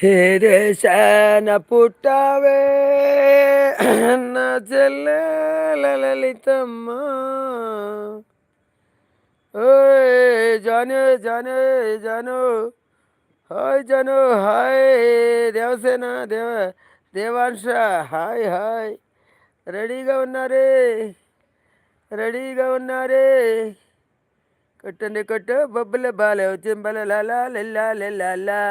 हे रे सैन पुटावे నా చెల్లెల లలితమ్మ. ఓయ్ Janu Janu Janu. Hi Janu hi. Devasena Deva Devamsha hi hi. రెడీగా ఉన్నారే? రెడీగా ఉన్నారే? కొట్టండి కొట్టు. బొబ్బల బాలే చింబల లాలా లిల్లా లిల్లా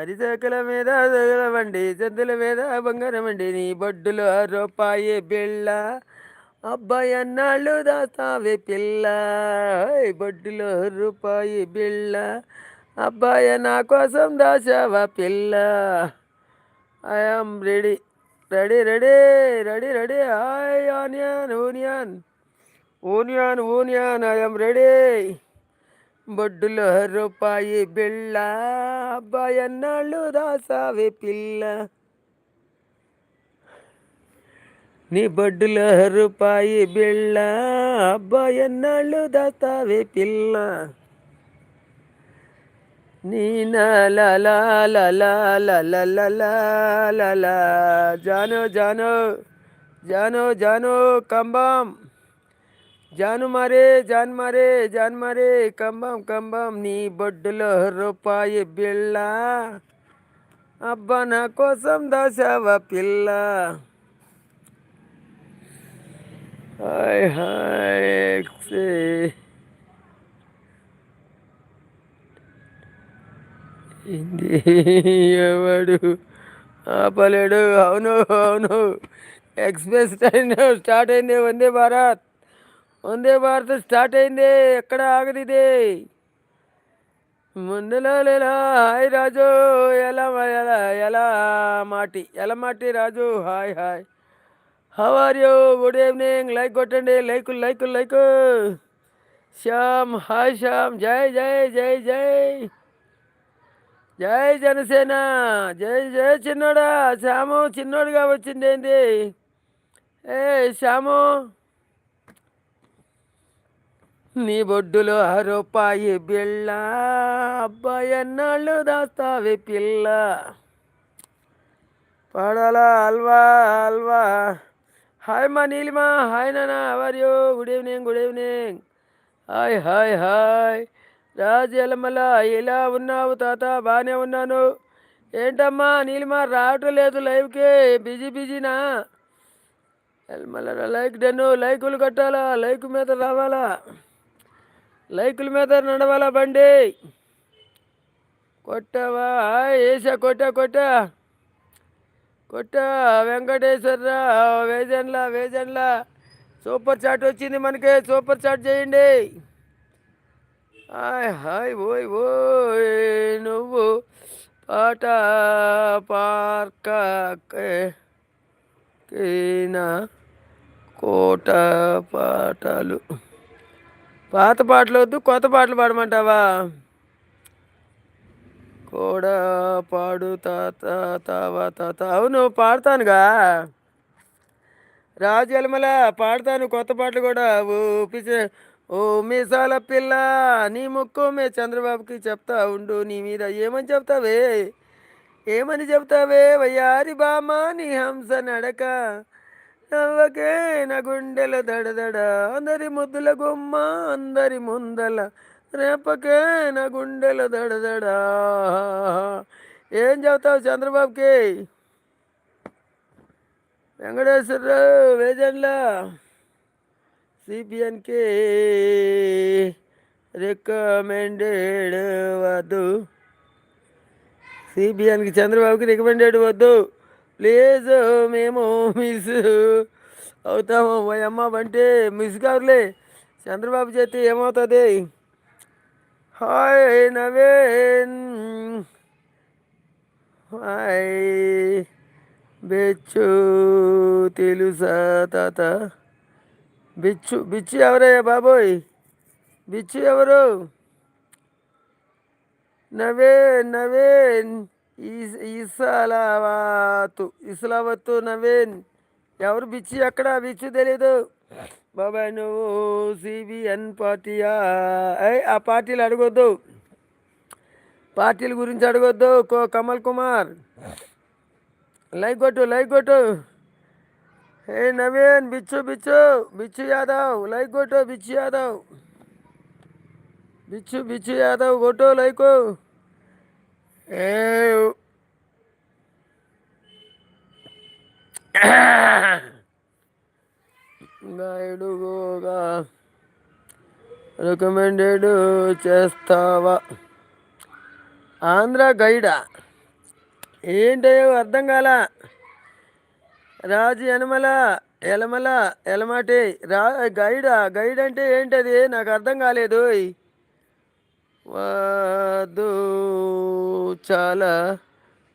అరిసకల మీద వండి జంతుల మీద బంగారం అండి నీ బొడ్డులో రూపాయి బిళ్ళ. అబ్బాయి అన్నాళ్ళు దాస్తావే పిల్ల ఓయ్ బొడ్డులో రూపాయి బిళ్ళ. అబ్బాయి నా కోసం దాచావా పిల్ల. I'm ready ready ready ready ready. Hi onion onion onion onion I'm ready. బొడ్డులో రూపాయి బిళ్ళ అబ్బాయి అన్నాళ్ళు దాసావే పిల్ల. నీ బొడ్డులో రూపాయి బిళ్ళ అబ్బాయి అన్నాళ్ళు దాస్తావే పిల్ల. నీ la జాను జాను జాను జాను కంబం. జాను మరే జాన్ మరే జాన్ మరే కంబం కంబం నీ బొడ్డులో రూపాయి బిళ్ళ అబ్బా నా కోసం దాసావ పిల్ల హాయ్ హాయ్ ఇంది ఎవడు ఆపలేడు అవును అవును ఎక్స్ప్రెస్ ట్రైన్ స్టార్ట్ అయింది వందే భారత్ వందే భారత్ స్టార్ట్ అయింది. ఎక్కడ ఆగదిది ముందులో లేలా హాయ్ రాజు ఎలా ఎలా ఎలా మాటి ఎలా మాటి Raju hi hi. How are you good evening like కొట్టండి. Like like like Shyam hi Shyam. జై జై జై జై. జై జనసేన. జై జై చిన్నోడా. శ్యాము చిన్నోడుగా వచ్చింది ఏంది? ఏ శ్యాము. నీ బొడ్డులో రూపాయి బిళ్ళ. అబ్బాయి అన్నాళ్ళు దాస్తావి పిల్ల? పడాల అల్వా అల్వా. హాయ్ మా నీలిమా హాయ్ నానా how are you good evening good evening hi hi hi. Raju ఎలమల ఇలా ఉన్నావు తాత? బాగానే ఉన్నాను. ఏంటమ్మా నీలిమా రావటం లేదు లైవ్కి. బిజీ బిజీనా? ఎలమల లైక్ డెన్ను లైకులు కట్టాలా? లైక్ మీద రావాలా? లైకుల మీద నడవాలా బండి? కొట్టవా? వేసా కొట్టా కొట్టా. కొట్టా వెంకటేశ్వరరా వేజన్లా వేజన్లా. సూపర్ చాట్ వచ్చింది మనకి సూపర్ చాట్ చేయండి. హాయ్ హాయ్ ఓయ్ ఓయ్ నువ్వు పాట పార్క కోట పాటలు పాత పాటలు వద్దు కొత్త పాటలు పాడమంటావా? కూడా పాడు తాత తావా తాత. అవును పాడతానుగా. రాజలమల పాడతాను కొత్త పాటలు కూడా. ఊపిస ఓ మీసాల పిల్ల నీ ముక్కు మే చంద్రబాబుకి చెప్తా ఉండు నీ మీద ఏమని చెప్తావే? ఏమని చెప్తావే? వయ్యారి బామా నీ హంస నడక. నవ్వకే నా గుండెల దడదడ. అందరి ముద్దుల గుమ్మ అందరి ముందల రేపకే నా గుండెల దడదడ. ఏం చెబుతావు చంద్రబాబుకి? వెంకటేశ్వరరావు వేజన్లా సిపిఎన్కి రికమెండెడ్ వద్దు. సిబిఎన్కి చంద్రబాబుకి రికమెండెడ్ వద్దు. ప్లీజ్ మేము మిస్. అవుతాము అమ్మ అంటే మిస్ కాదులే చంద్రబాబు చేతి ఏమవుతుంది? హాయ్ నవీన్. హాయ్ బెచ్చు తెలుసా తాత? బిచ్చు బిచ్చు ఎవరయ్యా బాబోయ్? బిచ్చు ఎవరు? నవేన్ నవేన్. ఈస్ ఇసలావాతు ఇసలావత్తు నవీన్ ఎవరు బిచ్చి ఎక్కడ? బిచ్చు తెలీదు. బాబాయ్ నువ్వు సిబిఎన్ పార్టీయా? ఏ ఆ పార్టీలు అడగొద్దు. పార్టీల గురించి అడగొద్దు కో కమల్ కుమార్. లైక్ కొట్టు లైక్ కొట్టు. ఏ నవీన్ బిచ్చు బిచ్చు బిచ్చు యాదవ్ లైక్ కొట్టు బిచ్చు యాదవ్. బిచ్చు బిచ్చు యాదవ్ కొట్టు లైక్. గైడుగా రికమెండెడ్ చేస్తావా? ఆంధ్ర గైడా ఏంటయ్యో అర్థం కాల? రాజు యనమల ఎలమల ఎలమాటి రా గైడా గైడ్ అంటే ఏంటది? నాకు అర్థం కాలేదు వాదు చాలా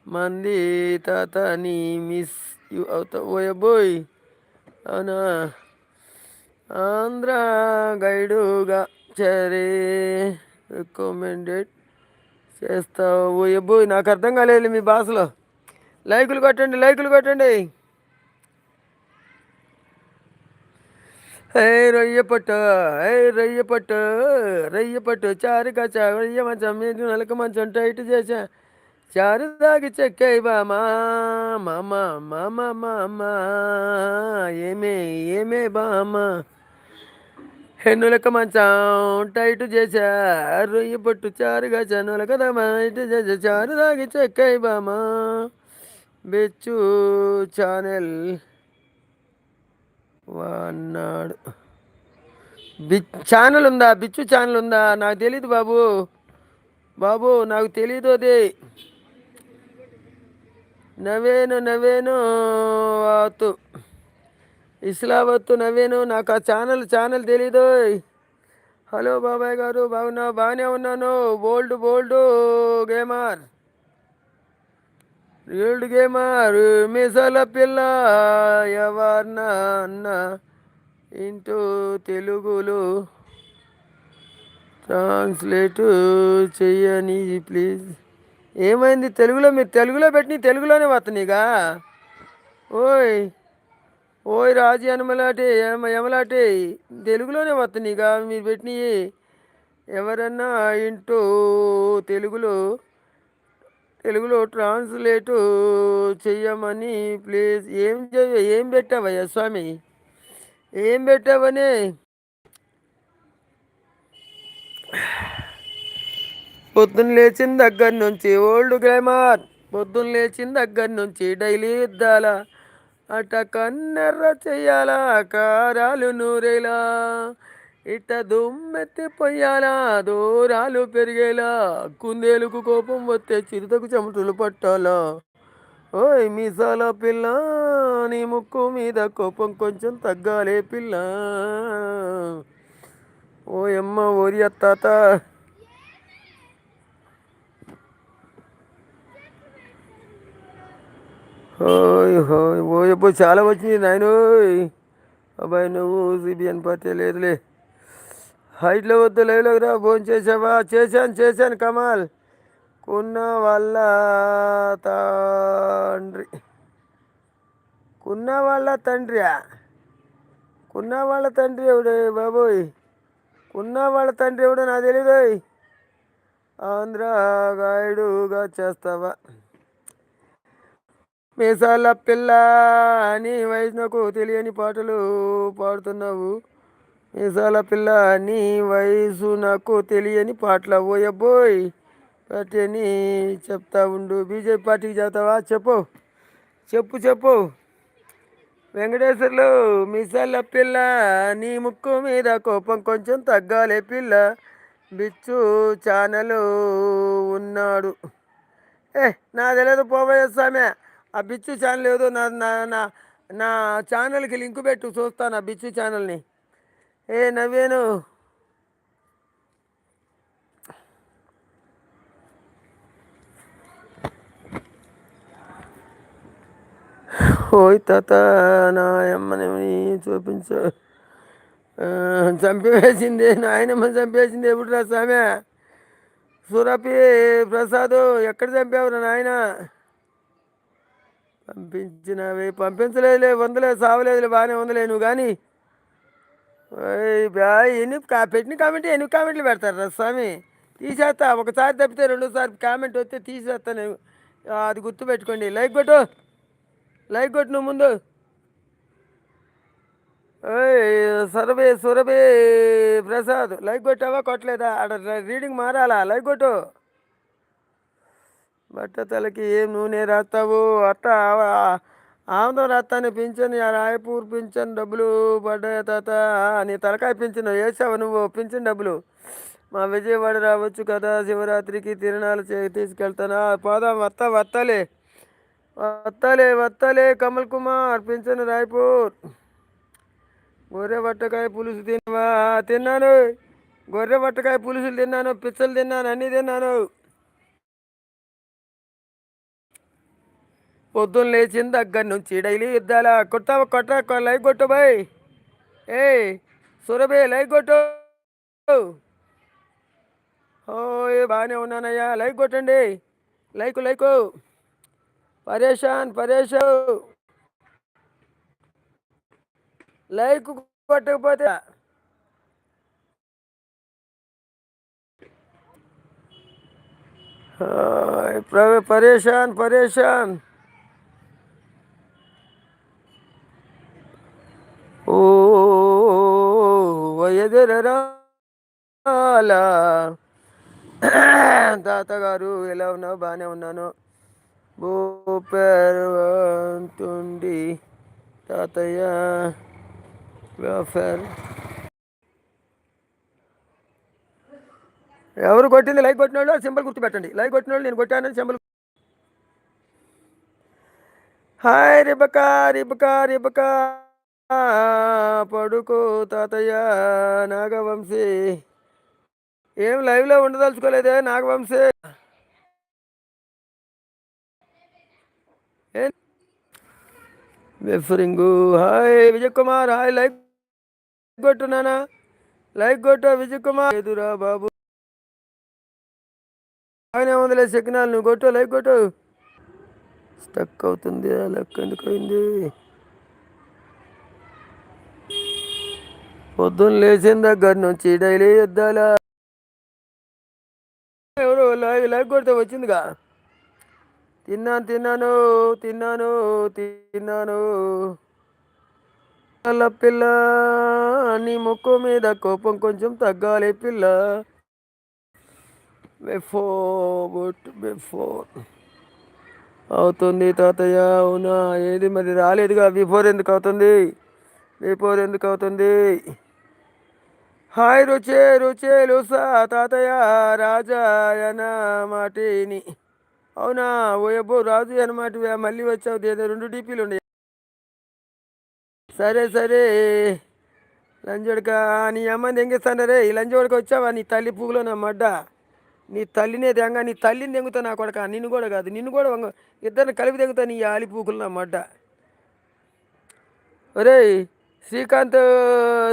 మంది తాతని మిస్ యు అవుతా ఓయబోయ్ అవునా? ఆంధ్ర గైడుగా చరే రికమెండెడ్ చేస్తావు. ఓయబోయ్ నాకు అర్థం కాలేదు మీ భాషలో. లైకులు కొట్టండి లైకులు కొట్టండి. ఏ రొయ్య పట్టు హే రొయ్య పట్టు రొయ్య పట్టు చారు కచ్చ రొయ్య మంచం మీద నలక మంచం టైట్ చేసా చారు దాగి చెక్కై బామా మామ మామ మామ ఏమే ఏమే బామా హెన్నులక మంచం టైట్ చేసా రొయ్య పట్టు చారుగా నులక టైట్ చేసా చారు దాగి చెక్కై బామా బెచ్చు ఛానల్ అన్నాడు. బిచ్ ఛానల్ ఉందా బిచ్చు ఛానల్ ఉందా నాకు తెలీదు బాబు. బాబు నాకు తెలీదు అది. నవేను నవేను వాతు ఇస్లావత్తు నవేను నాకు ఆ ఛానల్ ఛానల్ తెలీదు. హలో బాబాయ్ గారు బాగున్నావు బాగానే ఉన్నాను. బోల్డ్ బోల్డ్ గేమర్. రీల్డ్ మారు మిసల పిల్ల ఎవరినా అన్న ఇంటూ తెలుగులో ట్రాన్స్లేట్ చెయ్యని ప్లీజ్. ఏమైంది? తెలుగులో మీరు తెలుగులో పెట్టి తెలుగులోనే వస్తున్నాయిగా ఓయ్ ఓయ్ రాజు అనమలాటి ఎమ ఎమలాటి తెలుగులోనే వస్తున్నాయిగా మీరు పెట్టినవి ఎవరన్నా ఇంటూ తెలుగులో తెలుగులో ట్రాన్స్లేట్ చెయ్యమని ప్లీజ్ ఏం ఏం పెట్టావయ్యా స్వామి? ఏం పెట్టావని? పొద్దున్న లేచిన దగ్గర నుంచి ఓల్డ్ గ్రామర్ పొద్దున్న లేచిన దగ్గర నుంచి డైలీ యుద్ధాల అట కన్నెర్ర చెయ్యాలా కారాలు నూరేలా. ఇట్ట దుమ్మెత్తి పొయ్యాలా దూరాలు పెరిగేలా కుందేలుకు కోపం వస్తే చిరుతకు చెమటలు పట్టాలా? ఓయ్ మీసాల పిల్ల నీ ముక్కు మీద కోపం కొంచెం తగ్గాలే పిల్ల. ఓయమ్మ ఓరి అత్తాత. ఓయ్ హోయ్ ఓయబ్బో చాలా వచ్చింది నాయన అబ్బాయి నువ్వు సిబిఎన్ పార్టీ లేదులే. హైట్లో వద్దు లైవ్లోకి రా ఫోన్ చేసావా? చేశాను చేశాను కమాల్. కున్న వాళ్ళ తండ్రి. కున్న వాళ్ళ తండ్రి కున్న వాళ్ళ తండ్రి ఎవడే బాబోయ్? కున్న వాళ్ళ తండ్రి ఎవడో నాకు తెలియదు ఆంధ్ర గాయడుగా చేస్తావా? మీసాల పిల్ల అని వయసునకు తెలియని పాటలు పాడుతున్నావు. మీసాల పిల్ల నీ వయసు నాకు తెలియని పాటలు ఓయబోయ్ పార్టీ అని చెప్తా ఉండు. బీజేపీ పార్టీకి చెప్తావా? చెప్పు. చెప్పు చెప్పు. వెంకటేశ్వర్లు మీసాల పిల్ల నీ ముక్కు మీద కోపం కొంచెం తగ్గాలే పిల్ల. బిచ్చు ఛానల్ ఉన్నాడు. ఏ నా తెలియదు పోబోయే స్వామి. ఆ బిచ్చు ఛానల్ ఏదో నా నా నా ఛానల్కి లింక్ పెట్టు. చూస్తాను ఆ బిచ్చు ఛానల్ని ఏ నవ్వేను? ఓయ్ తాత నా అమ్మని చూపించు. చంపివేసింది నాయనమ్మ చంపేసింది ఎప్పుడు రా స్వామి? సురపి ప్రసాద్ ఎక్కడ చంపావురా నాయన? పంపించినవి పంపించలేదులే వందలే సావలేదులే బాగానే ఉందిలే నువ్వు కానీ ఎన్ని కా- పెట్టిన కామెంట్ ఎన్ని కామెంట్లు పెడతారు రా స్వామి? తీసేస్తా ఒకసారి తప్పితే రెండోసారి కామెంట్ వస్తే తీసేస్తా నేను. అది గుర్తుపెట్టుకోండి. లైక్ కొట్టు. లైక్ కొట్టు నువ్వు ముందు. ఓయ్ సురభే ప్రసాద్ లైక్ కొట్టావా కొట్టలేదా? ఆడ రీడింగ్ మారాలా? లైక్ కొట్టు. బట్ట తలకి ఏం నూనె రాస్తావు? అట్ట ఆమెతో ఆముదం పింఛను పింఛన్ ఆ రాయపూర్ పింఛన్ డబ్బులు పడ్డాయి తాత? నీ తలకాయ పింఛను వేసావు నువ్వు పింఛన్ డబ్బులు. మా విజయవాడ రావచ్చు కదా శివరాత్రికి తిరణాలు చే తీసుకెళ్తానా? పోదాం వత్త వత్తలే. వత్తలే వత్తలే కమల్ కుమార్ పింఛన్ రాయపూర్. గొర్రె బట్టకాయ పులుసు తిన్నావా తిన్నాను. గొర్రె బట్టకాయ పులుసులు తిన్నాను పిచ్చలు తిన్నాను అన్నీ తిన్నాను. పొద్దున్న లేచిన దగ్గర నుంచి డైలీ యుద్ధాల కొట్టావా కొట్ట లైక్ కొట్టు బాయ్ ఏ సురభి లైక్ కొట్టు. ఓయ్ బాగానే ఉన్నానయ్యా లైక్ కొట్టండి. Like like. పరేషాన్ పరేష్. లైక్ కొట్టకపోతే పరేషాన్ పరేషాన్. ఓ ఎదురరాలా తాతగారు ఎలా ఉన్నావు బాగానే ఉన్నాను. భూపేరుంటుండి తాతయ్య. వెల్ఫేర్ ఎవరు కొట్టింది లైక్ కొట్టిన వాళ్ళు సింబల్ గుర్తు పెట్టండి లైక్ కొట్టిన వాళ్ళు నేను కొట్టానని సింబల్ హాయ్ రిబకా రిబకా రిబకా. పడుకో తాతయ్య నాగవంశీ. ఏం లైవ్లో ఉండదలుచుకోలేదే Nagavamsi? వెఫరింగు hi Vijay Kumar hi like కొట్టు నానా. లైక్ కొట్టు విజయ్ కుమార్ ఎదురా బాబు. బాగానే ఉందిలే సిగ్నల్. నువ్వు కొట్టు లైక్ కొట్టు. స్టక్ అవుతుంది లెక్క ఎందుకు అయింది? పొద్దున్న లేచిన దగ్గర నుంచి డైలీ యుద్ధాలా. ఎవరు లైవ్ లైవ్ కొడితే వచ్చిందిగా. తిన్నాను తిన్నాను తిన్నాను తిన్నాను. పిల్ల పిల్ల నీ ముక్కు మీద కోపం కొంచెం తగ్గాలి పిల్ల. బిఫోర్ బిఫోర్ అవుతుంది తాతయ్య అవునా? ఏది మరి రాలేదుగా. బిఫోర్ ఎందుకు అవుతుంది? బిఫోర్ ఎందుకు అవుతుంది? హాయ్ రుచే రుచే సా తాతయ్య రాజాయన మాటిని. అవునా? ఓయబ్బో రాజు అనమాట మళ్ళీ వచ్చావు. ఏదో రెండు డీపీలు ఉన్నాయి. సరే సరే. లంజోడక నీ అమ్మని దెంగిస్తాను రే? ఈ లంజోడక వచ్చావా? నీ తల్లి పువ్వులో నా మడ్డ. నీ తల్లినే దెంగ నీ తల్లిని దెంగుతా నా కొడక. నిన్ను కూడా కాదు నిన్ను కూడా ఇద్దరిని కలిపి దెంగుతా నీ ఆలి పూకులు నా మడ్డ. ఒరేయ్ శ్రీకాంత్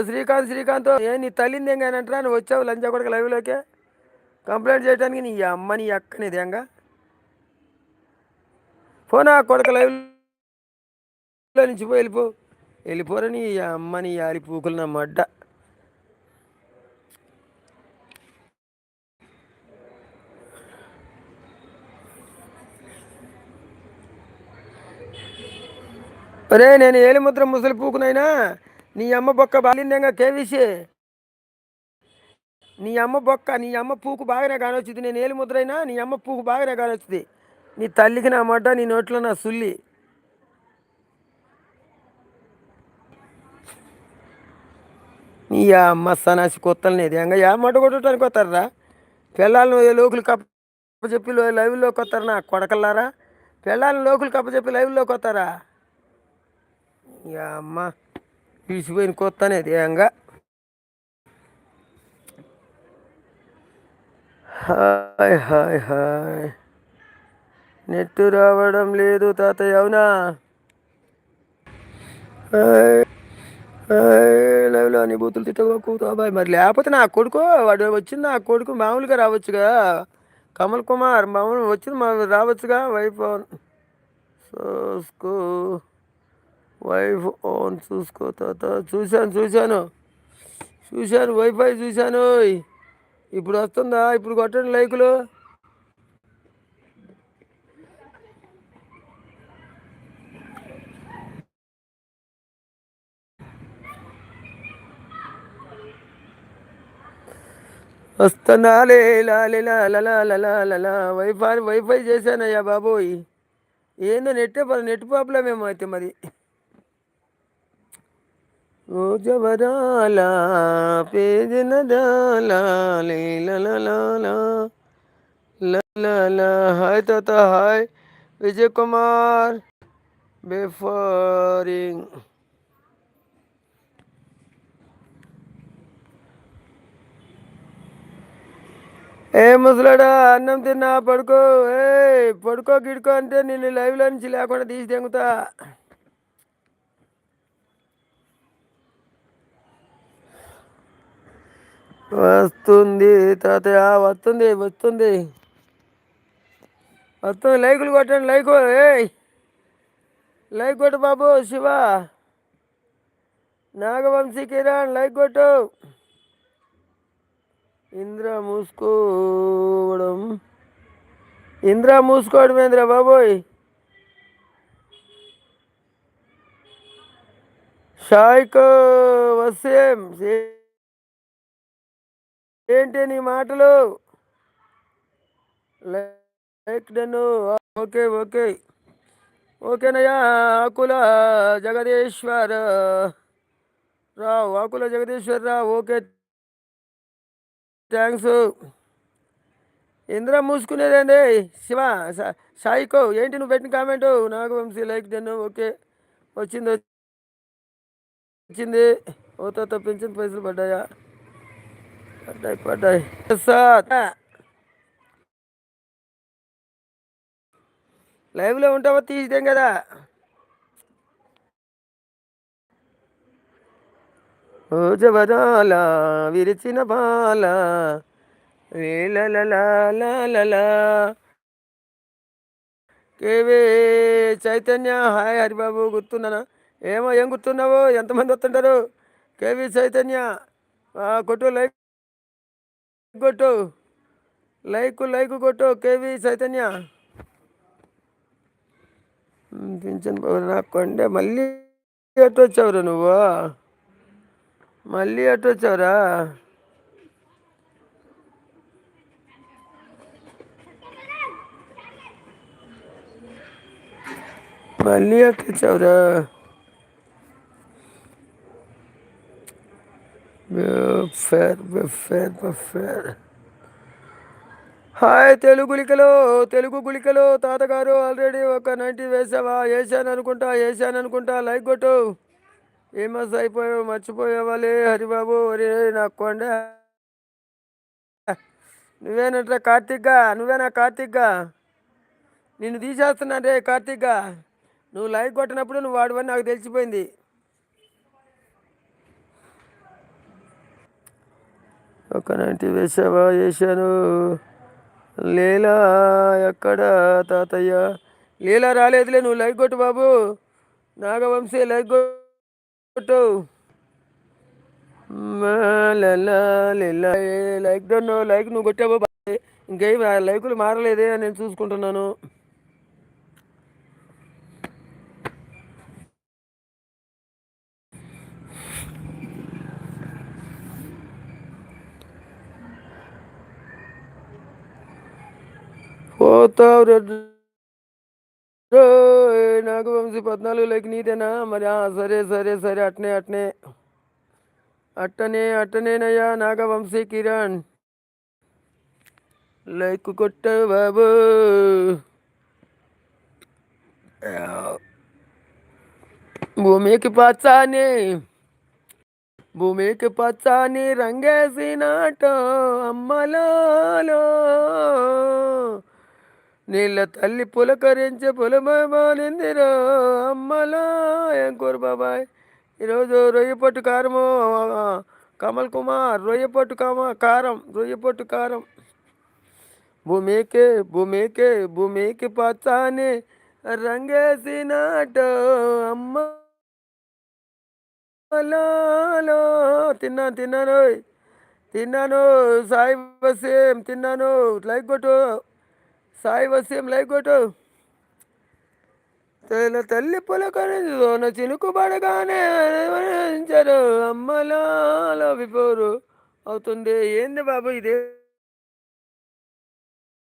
శ్రీకాంత్ శ్రీకాంత్ ఏ నీ తల్లిని దెంగానంటరా నువ్వు వచ్చావు లంచా కొడక లైవ్లోకి? కంప్లైంట్ చేయడానికి నీ అమ్మ నీ అక్కని దెంగ? పోనా కొడక లైవ్లో నుంచి పోయి వెళ్ళిపో. వెళ్ళిపోరా నీ అమ్మ నీ ఆలి పూకులు నా మడ్డ. ఒరే నేను ఏలిముద్ర ముసలి పూకునైనా నీ అమ్మ బొక్క బాలిందంగా కేవీసీ. నీ అమ్మ బొక్క నీ అమ్మ పూకు బాగానే కానొచ్చుది నేను ఏలిముద్ర అయినా నీ అమ్మ పూకు బాగానే కానొచ్చుది నీ తల్లికి నా మడ్డ నీ నోట్లో నా సుల్లి. నీ అమ్మ సనాసి కొత్తలనేది ఎంగా యా మడ్డ కొట్టడానికి వస్తారా పిల్లలను లోకులు కప్ప చెప్పి లైవ్లోకి వస్తారా నా కొడకల్లారా? పిల్లలను లోకులు కప్ప చెప్పి లైవ్లోకి వస్తారా అమ్మ ఈసిపోయిన కొత్త అనేది ఏంగా హాయ్ హాయ్ హాయ్. నెట్ రావడం లేదు తాతయ్య అవునా? హాయ్ లైవ్లో అని బూతులు తిట్టకు బాయ్ మరి లేకపోతే నా కొడుకు వాడు వచ్చింది నా కొడుకు మామూలుగా రావచ్చుగా? కమల్ కుమార్ మామూలు వచ్చింది మా రావచ్చుగా వైఫ్ సో చూసుకో వైఫ్ ఓన్ చూసుకో తాత. చూశాను చూశాను. చూశాను వైఫై చూశాను. ఇప్పుడు వస్తుందా? ఇప్పుడు కొట్టండి లైకులు. వస్తున్నాలే లాలే వైఫై వైఫై చేశానయ్యా బాబోయ్. ఏందో నెట్టే నెట్ ప్రాబ్లం ఏమో అయితే మరి. ఓ జవరాలా పేజనదాలా హాయ్ తాత హాయ్ విజయ్ కుమార్ బిఫోరింగ్ ఏ ముసలాడా అన్నం తిన్నా పడుకో ఏ పడుకో గిడుకో అంటే నేను లైవ్లో నుంచి లేకుండా తీసి తెంగుతా వస్తుంది తాతయ్య వస్తుంది వస్తుంది. వస్తుంది లైకులు కొట్టండి లైక్ ఏ లైక్ కొట్టు బాబు శివ. నాగవంశీ కిరణ్ లైక్ కొట్టు. ఇంద్ర మూసుకోవడం. ఇంద్ర మూసుకోవడం ఇంద్ర బాబోయ్? షాయిక్ వసేం ఏంటి నీ మాటలు? Like done okay okay. ఓకేనయ్యా Akula Jagadishwar Rao Akula Jagadishwar రావు. Okay thanks. ఇంద్ర మూసుకునేదేంది? శివ సాయికో ఏంటి నువ్వు పెట్టిన comment? Nagavamshi like done okay వచ్చింది వచ్చింది. ఓ తప్పించింది పైసలు పడ్డాయా? పడ్డాయి పడ్డాయి. సార్ లైవ్లో ఉంటావో? తీసిదేం కదా. ఓ జవరాల విరిచిన బాల K V Chaitanya hi Haribabu గుర్తున్నానా ఏమో ఏం గుర్తున్నావు? ఎంతమంది వస్తుంటారు? కేవీ చైతన్య కొట్టు లైవ్ కొట్టు. లైక్ లైక్ కొట్టు కేవి చైతన్య. పింఛన్ నాకుండే మళ్ళీ అటు వచ్చావురా నువ్వు? మళ్ళీ అటు వచ్చావురా మళ్ళీ అటు వచ్చావురా ఫేర్ ఫేర్ ఫేర్ హాయ్ తెలుగు గుళికలు తెలుగు గుళికలు తాతగారు ఆల్రెడీ ఒక నైంటీ వేసావా? వేసాను అనుకుంటా వేసాను అనుకుంటా లైక్ కొట్టు. ఫేమస్ అయిపోయావు? మర్చిపోయేవాళ్ళే హరిబాబు ఒరే నాకు కొండ. నువ్వేనంటే కార్తీక్గా నువ్వేనా కార్తీక్గా? నిన్ను తీసేస్తున్నాడే కార్తిక్గా. నువ్వు లైక్ కొట్టినప్పుడు నువ్వు వాడివని నాకు తెలిసిపోయింది. ఒక నైంటీ వేసావా వేసాను లేలా ఎక్కడ తాతయ్య? లీలా రాలేదులే నువ్వు లైక్ కొట్టు బాబు. నాగవంశీ లైక్ కొట్టు. లైక్ డోన్ లైక్ నువ్వు కొట్టావు ఇంకేం లైకులు మారలేదే నేను చూసుకుంటున్నాను. పోతావు రెడ్డి నాగవంశీ పద్నాలుగు లైక్ నీదేనా? మరి సరే సరే సరే అట్నే అట్నే. అట్టనే అట్టనేనయ్యా నాగవంశీ కిరణ్. లైక్ కొట్ట బాబు. భూమికి పచ్చాని భూమికి పచ్చాని రంగేసినాట అమ్మలో నీళ్ళ తల్లి పులకరించే పులమానిందిరా అమ్మలా. ఏం కూర బాబాయ్? ఈరోజు రొయ్య పొట్టు కారము కమల్ కుమార్ రొయ్య పొట్టు కామ కారం రొయ్య పొట్టు కారం. భూమికి భూమికి భూమికి పచ్చాని రంగేసినాట అమ్మ తిన్నాను తిన్నాను తిన్నాను సాయి సేమ్ తిన్నాను. లైక్ కొట్టు. సాయి వస్యం లైక్ కొట్టు తన తల్లి పులకరించున చినుకు పడగానే చారు అమ్మలాలో బిఫోరు అవుతుంది. ఏంది బాబు ఇది?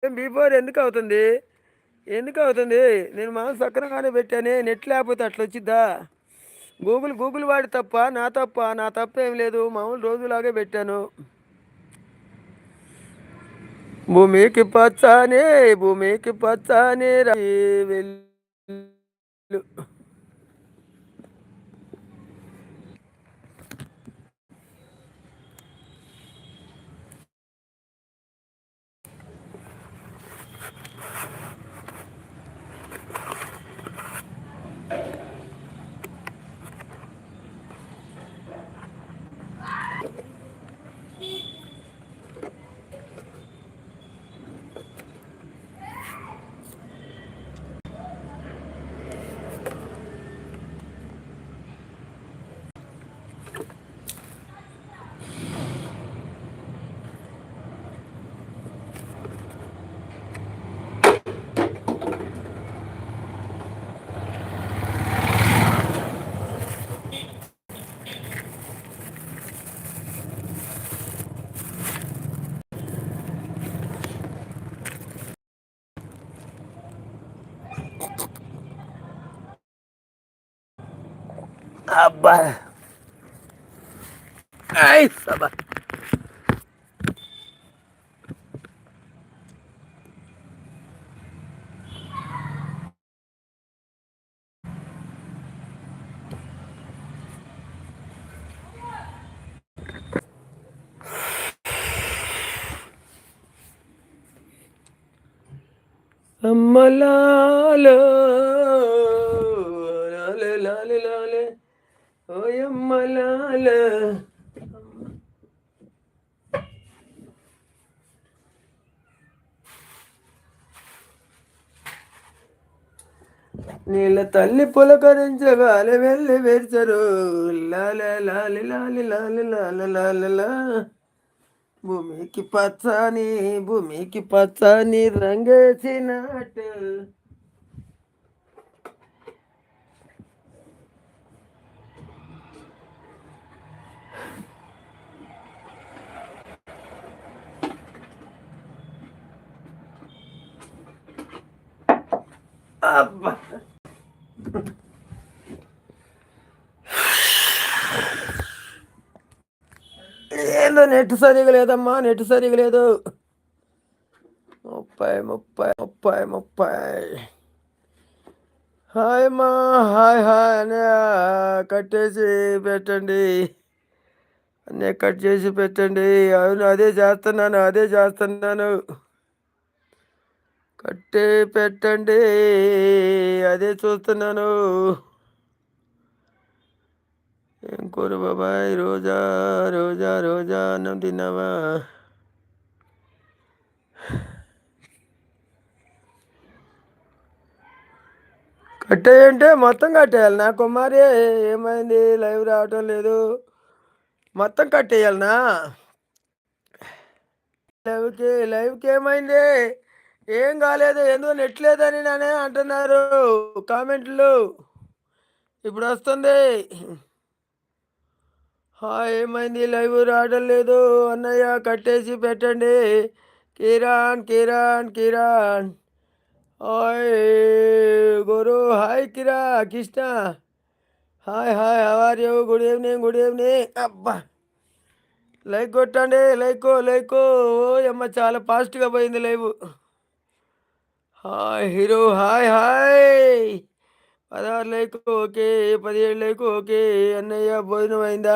బిఫోర్ ఎందుకు అవుతుంది? ఎందుకు అవుతుంది? నేను మాకు సక్రంగానే పెట్టానే. నెట్ లేకపోతే అట్లా వచ్చిద్దా? గూగుల్ గూగుల్ వాడి తప్ప నా తప్ప నా తప్ప ఏం లేదు. మామూలు రోజులాగే పెట్టాను. భూమికి పచ్చనే భూమికి పచ్చానే వెళ్ళు అబ్బా ఐ సబా అమ్మలాలో లాలే లాలే లాలే ఓయమ్మలాల నీళ్ళ తల్లి పులకరించగాలి వెళ్ళి వేర్చరు. లాలే లాలి లాలి లాలి లాల లాల భూమికి పచ్చని భూమికి పచ్చని రంగేసినట్టు అబ్బా. ఏందో నెట్ సరిగా లేదమ్మా నెట్ సరిగా లేదు. ముప్పై ముప్పై ముప్పై ముప్పై. హాయ్ మా హాయ్ హాయ్. అనే కట్టేసి పెట్టండి. అన్నీ కట్ చేసి పెట్టండి. అవును అదే చేస్తున్నాను అదే చేస్తున్నాను. కట్టే పెట్టండి. అదే చూస్తున్నాను. ఏం కూర బాబాయ్ రోజా రోజా రోజా అన్నం తిన్నావా? కట్టేయంటే మొత్తం కట్టేయాలి నా కుమారి. ఏమైంది? లైవ్ రావటం లేదు. మొత్తం కట్టేయాలనా లైవ్కి లైవ్కి ఏమైంది? ఏం కాలేదు ఎందుకు నెట్ లేదని ననే అంటున్నారు? కామెంట్లు. ఇప్పుడు వస్తుంది. ఏమైంది? లైవ్ రావడం లేదు. అన్నయ్య కట్టేసి పెట్టండి. Kiran Kiran Kiran. Hi guru. Hi Kira Krishna. Hi hi how are you good evening good evening అబ్బా. లైక్ కొట్టండి. Like like. ఓ అమ్మ చాలా ఫాస్ట్గా పోయింది లైవ్. Hero hi hi! పదహారు లైక్ ఓకే పదిహేడు లైక్ ఓకే అన్నయ్య భోజనం అయిందా?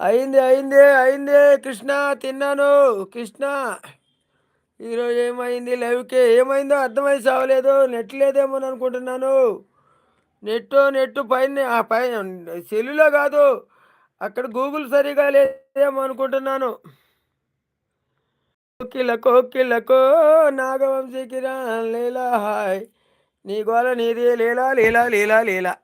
అయింది అయింది అయింది. కృష్ణ తిన్నాను. కృష్ణ! ఈరోజు ఏమైంది? లైవ్కి ఏమైందో అర్థమై సావలేదు. నెట్ లేదేమో అనుకుంటున్నాను. నెట్టు నెట్టు పైన ఆ పైన సెల్లులో కాదు. అక్కడ గూగుల్ సరిగా లేదేమో అనుకుంటున్నాను. కోకిల కోకిలకో నాగవంశీకి లీలా. హాయ్. నీ గోల నీది లీలా లీలా లీలా లీలా.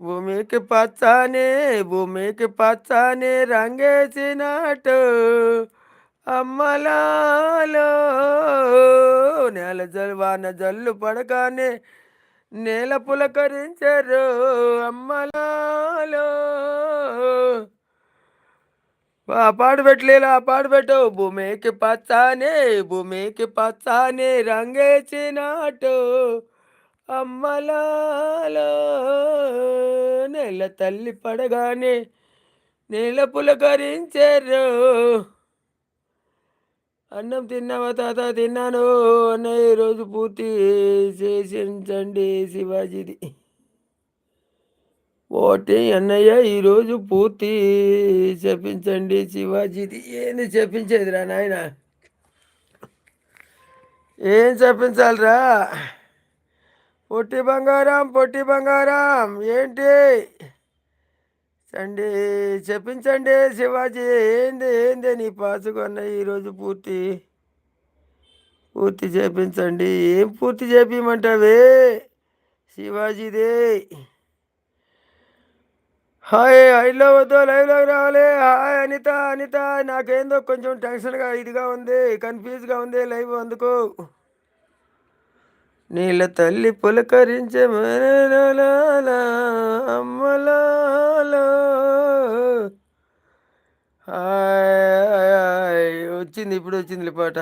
భూమికి పచ్చని భూమికి పచ్చని రంగేసినట్టు అమ్మలాలో. నేల జల్వాన జల్లు పడగానే నేల పులకరించరు అమ్మలాలో. పాడు పెట్టలేలా పాడు పెట్టు. భూమికి పచ్చానే భూమికి పచ్చానే రంగేసినట్టు అమ్మలాలో నెల తల్లి పడగానే నేల పులకరించారు అన్నం తిన్నావా తాత? తిన్నాను. అన్నయ్య ఈరోజు పూర్తి చేసించండి శివాజీది. ఓటే అన్నయ్య ఈరోజు పూర్తి. చెప్పించండి శివాజీది ఏంది చెప్పించేదిరా నాయన? ఏం చెప్పించాలిరా? పొట్టి బంగారం పొట్టి బంగారం. ఏంటి? చండి చెప్పించండి శివాజీ. ఏంది ఏంది నీ పాసుకున్న ఈరోజు పూర్తి? పూర్తి చేపించండి. ఏం పూర్తి చేపించమంటావే శివాజీదే. హాయ్ ఐలో వద్దు లైవ్లోకి రావాలి. హాయ్ అనిత అనిత నాకేందో కొంచెం టెన్షన్గా ఇదిగా ఉంది కన్ఫ్యూజ్గా ఉంది లైవ్ అందుకు. నీళ్ళ తల్లి పులకరించే అమ్మలాలో. వచ్చింది ఇప్పుడు వచ్చింది పాట.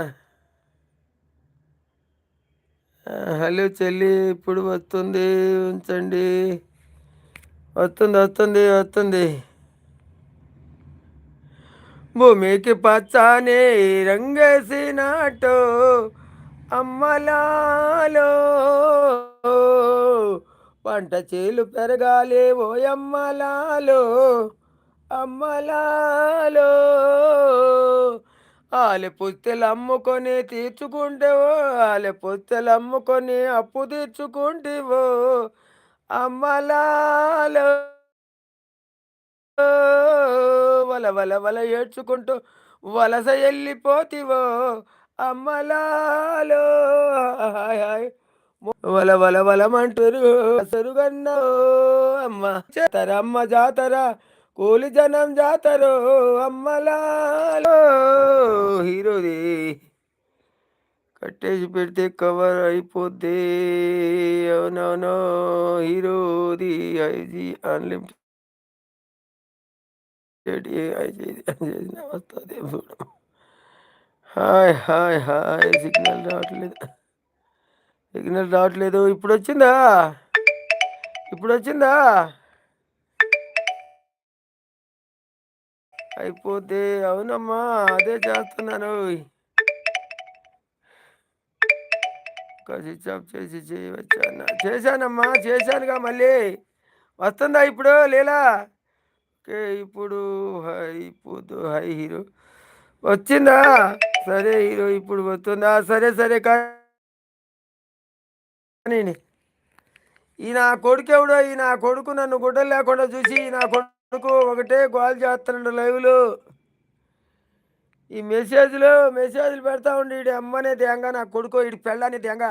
హలో చెల్లి ఇప్పుడు వస్తుంది ఉంచండి. వస్తుంది వస్తుంది వస్తుంది. భూమికి పచ్చానే రంగేసినట్టు అమ్మలాలో. పంట చేలు పెరగాలి ఓ అమ్మలాలో అమ్మలాలో. ఆలె పుస్తెలు అమ్ముకొని తీర్చుకుంటేవో ఆలె పుస్తెలు అమ్ముకొని అప్పు తీర్చుకుంటేవో అమ్మలాలో వల వల వల ఏడ్చుకుంటూ వలస వెళ్ళిపోతివో అమ్మలాలో వల వల వలమంటారు సరుగన్న అమ్మ జాతర అమ్మ జాతర కూలి జనం జాతర అమ్మలాలో హీరోది కట్టేసి పెడితే కవర్ అయిపోద్ది. అవునవునో హీరోది ఐజీ అన్లిమిటెడ్ ఐజీ వస్తుంది చూడడం హాయ్ హాయ్ హాయ్ సిగ్నల్ రావట్లేదు. సిగ్నల్ రావట్లేదు. ఇప్పుడు వచ్చిందా? ఇప్పుడు వచ్చిందా? అయిపోతే అవునమ్మా అదే చేస్తున్నాను. స్విచ్ ఆఫ్ చేసి చేయవచ్చా చేశానమ్మా చేశానుగా మళ్ళీ. వస్తుందా ఇప్పుడు లేలా? ఓకే ఇప్పుడు హై ఇప్పుడు హై హీరో. వచ్చిందా? సరే హీరో ఇప్పుడు వస్తుందా? సరే సరే కానీ ఈ నా కొడుకు ఎవడో ఈ నా కొడుకు నన్ను గుడ్డలు లేకుండా చూసి నా కొడుకు ఒకటే గోల్ చేస్తున్నాడు లైవ్లో. ఈ మెసేజ్లు మెసేజ్లు పెడతా ఉండి ఇడి అమ్మనే తేంగా నా కొడుకో ఇటు పెళ్ళని తేంగా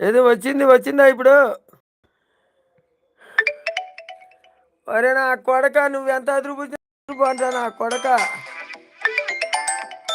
ఏదో వచ్చింది వచ్చిందా ఇప్పుడు? అరే నా కొడక నువ్వెంత అదురుపు అంటా నా కొడక?